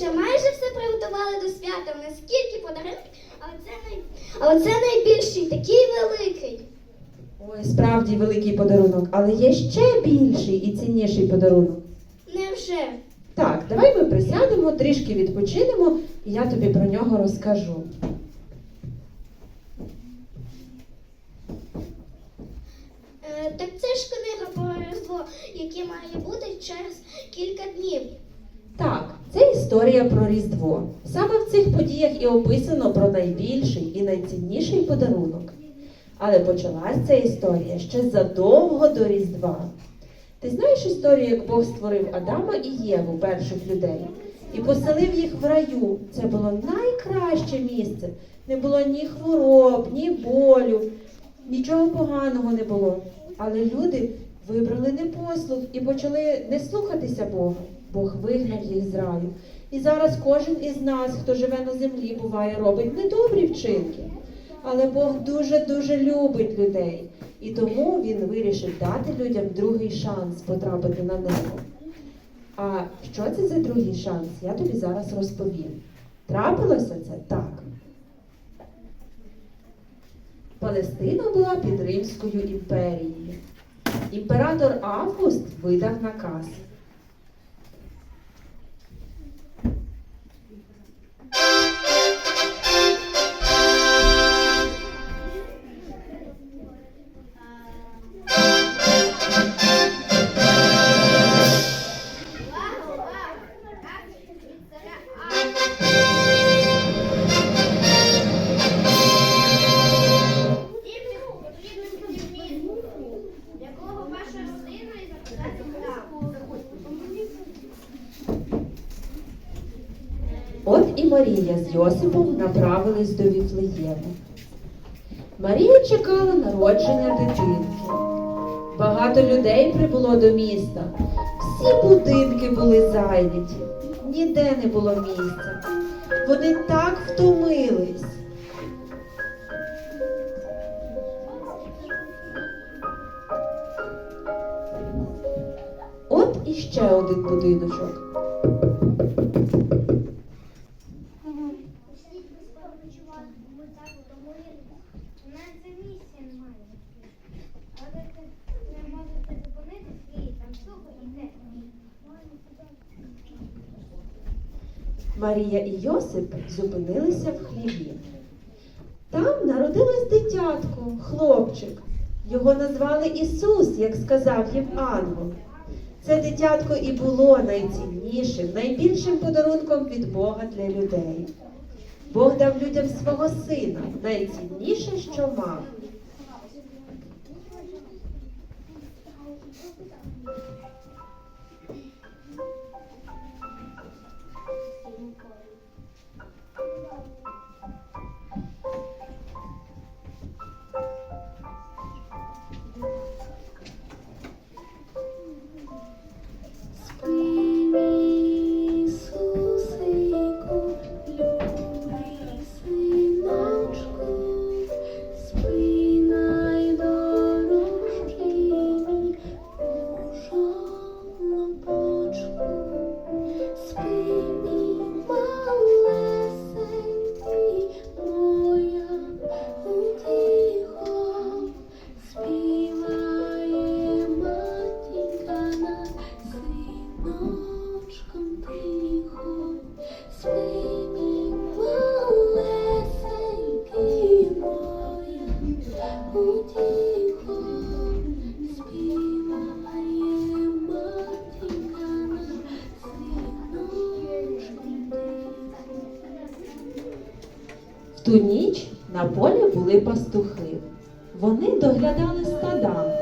вже майже все приготували до свята. У нас скільки подарунків, а оце, най... а оце найбільший, такий великий. Ой, справді великий подарунок, але є ще більший і цінніший подарунок. Невже? Так, давай ми присядемо, трішки відпочинемо, і я тобі про нього розкажу. Е, так це ж книга про Різдво, яке має бути через кілька днів. Так, це історія про Різдво. Саме в цих подіях і описано про найбільший і найцінніший подарунок. Але почалась ця історія ще задовго до Різдва. Ти знаєш історію, як Бог створив Адама і Єву, перших людей, і поселив їх в раю. Це було найкраще місце. Не було ні хвороб, ні болю, нічого поганого не було. Але люди вибрали непослух і почали не слухатися Бога. Бог вигнав їх з раю. І зараз кожен із нас, хто живе на землі, буває, робить недобрі вчинки. Але Бог дуже-дуже любить людей. І тому він вирішив дати людям другий шанс потрапити на небо. А що це за другий шанс? Я тобі зараз розповім. Трапилося це так. Палестина була під Римською імперією. Імператор Август видав наказ. Йосипом направились до Віфлеєму. Марія чекала народження дитинки. Багато людей прибуло до міста. Всі будинки були зайняті, ніде не було місця. Вони так втомились. От іще один будиночок. У нас це місія немає. Але ви не можете зупинитись і там сухо і те. Марія і Йосип зупинилися в хліві. Там народилось дитятко, хлопчик. Його назвали Ісус, як сказав їм ангел. Це дитятко і було найціннішим, найбільшим подарунком від Бога для людей. Бог дав людям свого сина, найцінніше, що мав. Були пастухи. Вони доглядали стада.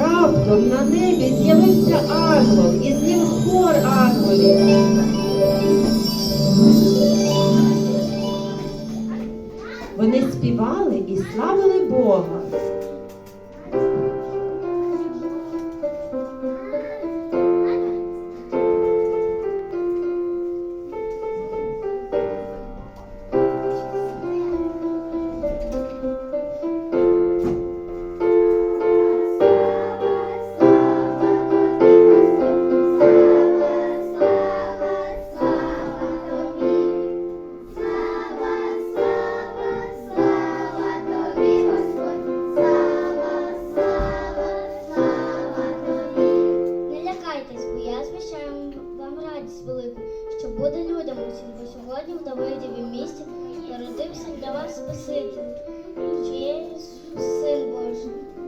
раптом на небі з'явився ангел, і з ним хор ангелів. Вони співали і славили Бога. Буде бо сьогодні в Давидові місті народився для вас Спаситель, чи Ісус, Син Божий.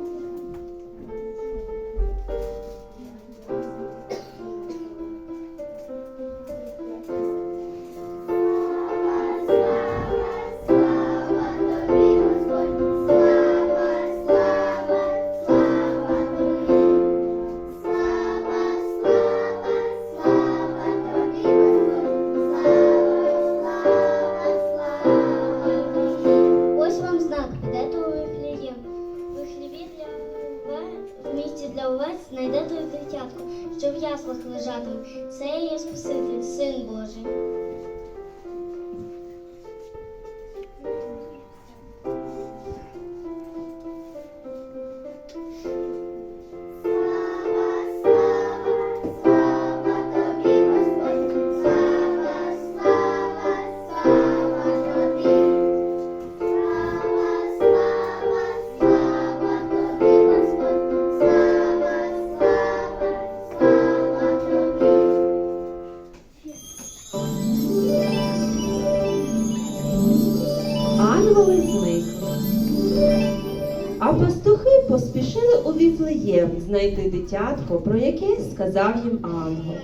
А пастухи поспішили у Віфлеєм знайти дитятко, про яке сказав їм ангел.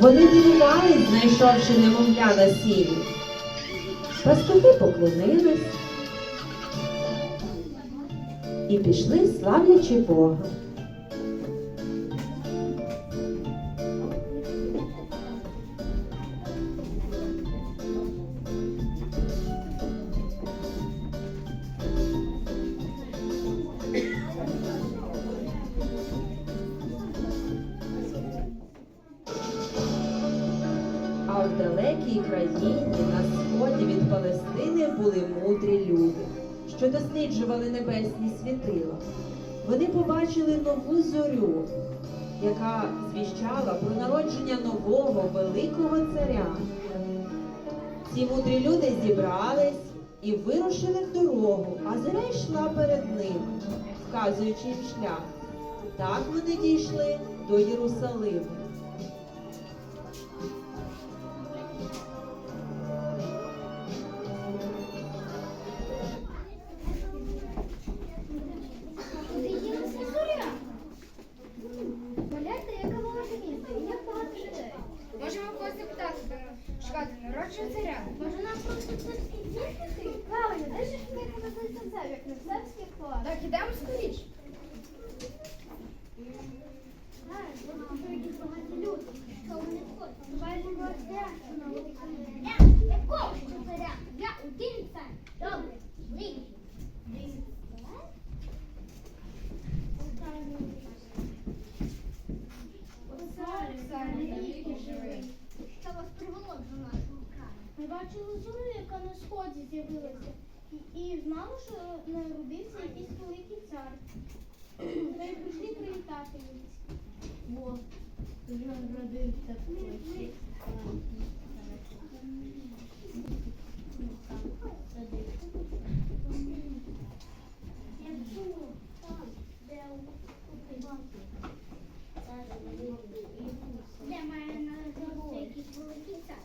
Вони дивувались, знайшовши немовля на сіні. Пастухи поклонились і пішли, славлячи Бога. В далекій країні на сході від Палестини були мудрі люди, що досліджували небесні світила. Вони побачили нову зорю, яка звіщала про народження нового великого царя. Ці мудрі люди зібрались і вирушили в дорогу, а зоря йшла перед ними, вказуючи їм шлях. Так вони дійшли до Єрусалиму. Знали, що народився якийсь великий цар. Та й прийшли привітати їх. Бо вже народився такий. Я чула, там, Де має народитися якийсь великий цар.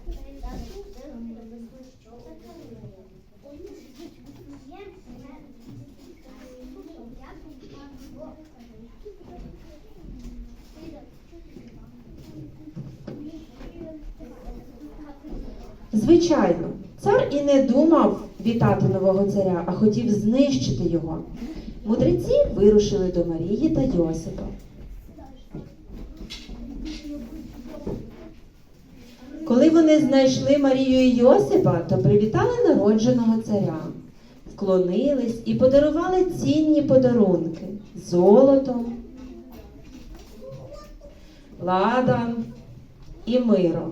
Звичайно, цар і не думав вітати нового царя, а хотів знищити його. Мудреці вирушили до Марії та Йосипа. Коли вони знайшли Марію і Йосипа, то привітали народженого царя, вклонились і подарували цінні подарунки золото, ладан і миро.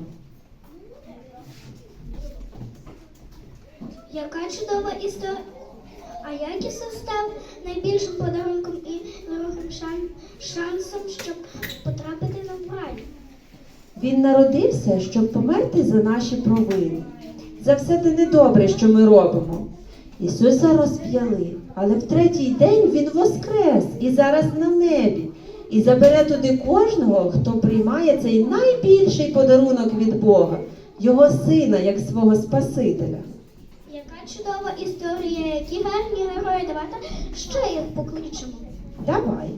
Яка чудова історія. А як Ісус став найбільшим подарунком і шан- шансом, щоб потрапити на рай? Він народився, щоб померти за наші провини, за все те недобре, що ми робимо. Ісуса розп'яли, але в третій день Він воскрес і зараз на небі, і забере туди кожного, хто приймає цей найбільший подарунок від Бога, Його сина як свого Спасителя. Чудова історія, які гарні герої. Давайте ще їх покличемо. Давай.